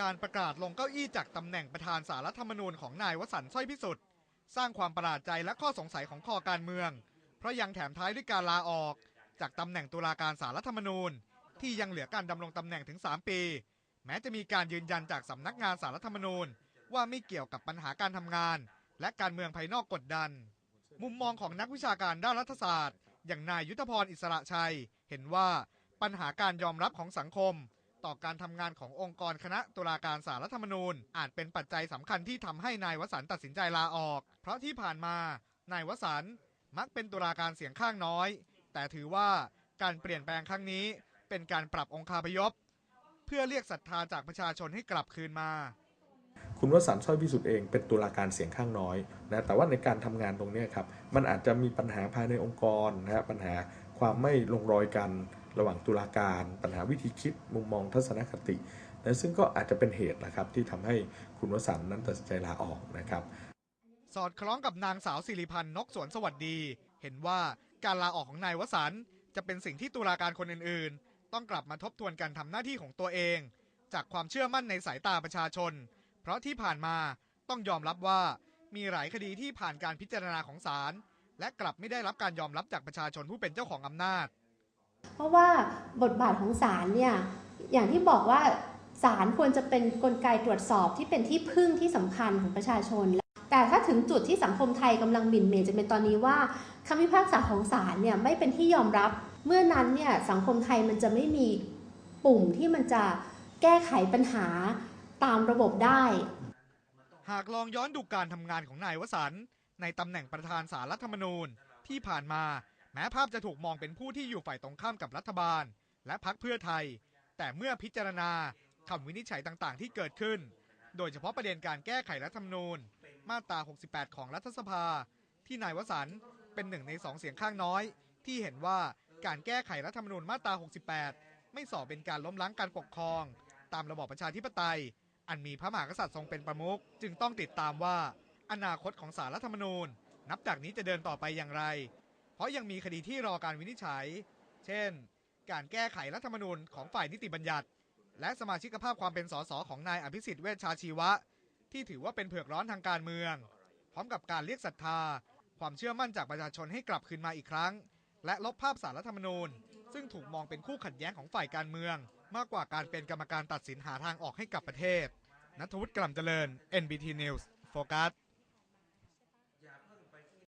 การประกาศลงเก้าอี้จากตำแหน่งประธานสารรัฐธรรมนูญของนายวสันต์สร้อยพิสุทธิ์สร้างความประหลาดใจและข้อสงสัยของคอการเมือง เพราะยังแถมท้ายด้วยการลาออก จากตำแหน่งตุลาการสารรัฐธรรมนูญ ที่ยังเหลือการดำรงตำแหน่งถึง 3 ปี แม้จะมีการยืนยันจากสำนักงานสารรัฐธรรมนูญ ว่าไม่เกี่ยวกับปัญหาการทำงาน และการเมืองภายนอกกดดัน มุมมองของนักวิชาการด้านรัฐศาสตร์ อย่างนายยุทธพรอิสระชัย เห็นว่าปัญหาการยอมรับของสังคม ต่อการทำงานขององค์กรคณะตุลาการสารรัฐธรรมนูญ อาจเป็นปัจจัยสำคัญที่ทำให้นายวสันตัดสินใจลาออก เพราะที่ผ่านมา นายวสันมักเป็นตุลาการเสียงข้างน้อย แต่ถือว่าการเปลี่ยนแปลงครั้งนี้ เป็นการปรับองคาพยพ เพื่อเรียกศรัทธาจากประชาชนให้กลับคืนมาคุณวสันต์สร้อยพิสุทธิ์เองเป็นตุลาการเสียงข้างน้อยนะแต่ว่าในการทำงานตรงนี้ครับมันอาจจะมีปัญหาภายในองค์กรนะฮะปัญหาความไม่ลงรอยกัน ระหว่างตุลาการ ปัญหาวิธีคิดมุมมองทัศนคตินะซึ่งก็อาจจะเป็นเหตุนะครับที่ทำให้คุณวสันต์นั้นตัดสินใจลาออกนะครับ สอดคล้องกับนางสาวสิริพันธ์นกสวนสวัสดี เห็นว่าการลาออกของนายวสันต์จะเป็นสิ่งที่ตุลาการคนอื่น ๆ ต้องกลับมาทบทวนการทำหน้าที่ของตัวเอง จากความเชื่อมั่นในสายตาประชาชน เพราะที่ผ่านมาต้องยอมรับว่ามีหลายคดีที่ผ่านการพิจารณาของศาลและกลับไม่ได้รับการยอมรับจากประชาชนผู้เป็นเจ้าของอำนาจ เพราะว่าบทบาทของศาลเนี่ยอย่างที่บอกว่าศาลควรจะเป็นนกลไกตรวจสอบที่เป็นที่พึ่งที่สำคัญของประชาชน แต่ถ้าถึงจุดที่สังคมไทยกำลังหมิ่นเหมจะเป็นตอนนี้ว่าคำพิพากษาของศาลเนี่ยไม่เป็นที่ยอมรับ เมื่อนั้นเนี่ยสังคมไทยมันจะไม่มีปุ่มที่มันจะแก้ไขปัญหาตามระบบได้ หากลองย้อนดูการทำงานของนายวสันในตำแหน่งประธานสารรัฐธรรมนูญที่ผ่านมา แม้ภาพจะถูกมองเป็นผู้ที่อยู่ฝ่ายตรงข้ามกับรัฐบาล และพักเพื่อไทย แต่เมื่อพิจารณาคำวินิจฉัยต่างๆ ที่เกิดขึ้น โดยเฉพาะประเด็นการแก้ไขรัฐธรรมนูญ มาตรา 68 ของรัฐสภา ที่นายวสันเป็นหนึ่งในสองเสียงข้างน้อย ที่เห็นว่าการแก้ไขรัฐธรรมนูญมาตรา 68 ไม่ส่อเป็นการล้มล้างการปกครอง ตามระบอบประชาธิปไตย อันมีพระมหากษัตริย์ทรงเป็นประมุขจึงต้องติดตามว่า อนาคตของสารรัฐธรรมนูญ นับจากนี้จะเดินต่อไปอย่างไร เพราะยังมีคดีที่รอการวินิจฉัย เช่น การแก้ไขรัฐธรรมนูญของฝ่ายนิติบัญญัติ และสมาชิกภาพความเป็นสสของนายอภิสิทธิ์เวชชาชีวะ ที่ถือว่าเป็นเผือกร้อนทางการเมือง พร้อมกับการเรียกศรัทธา ความเชื่อมั่นจากประชาชนให้กลับคืนมาอีกครั้ง และลบภาพสารรัฐธรรมนูญ ซึ่งถูกมองเป็นคู่ขัดแย้งของฝ่ายการเมือง มากกว่าการเป็นกรรมการตัดสินหาทางออกให้กับประเทศนัทวุฒิกล่ำเจริญ NBT News โฟกัส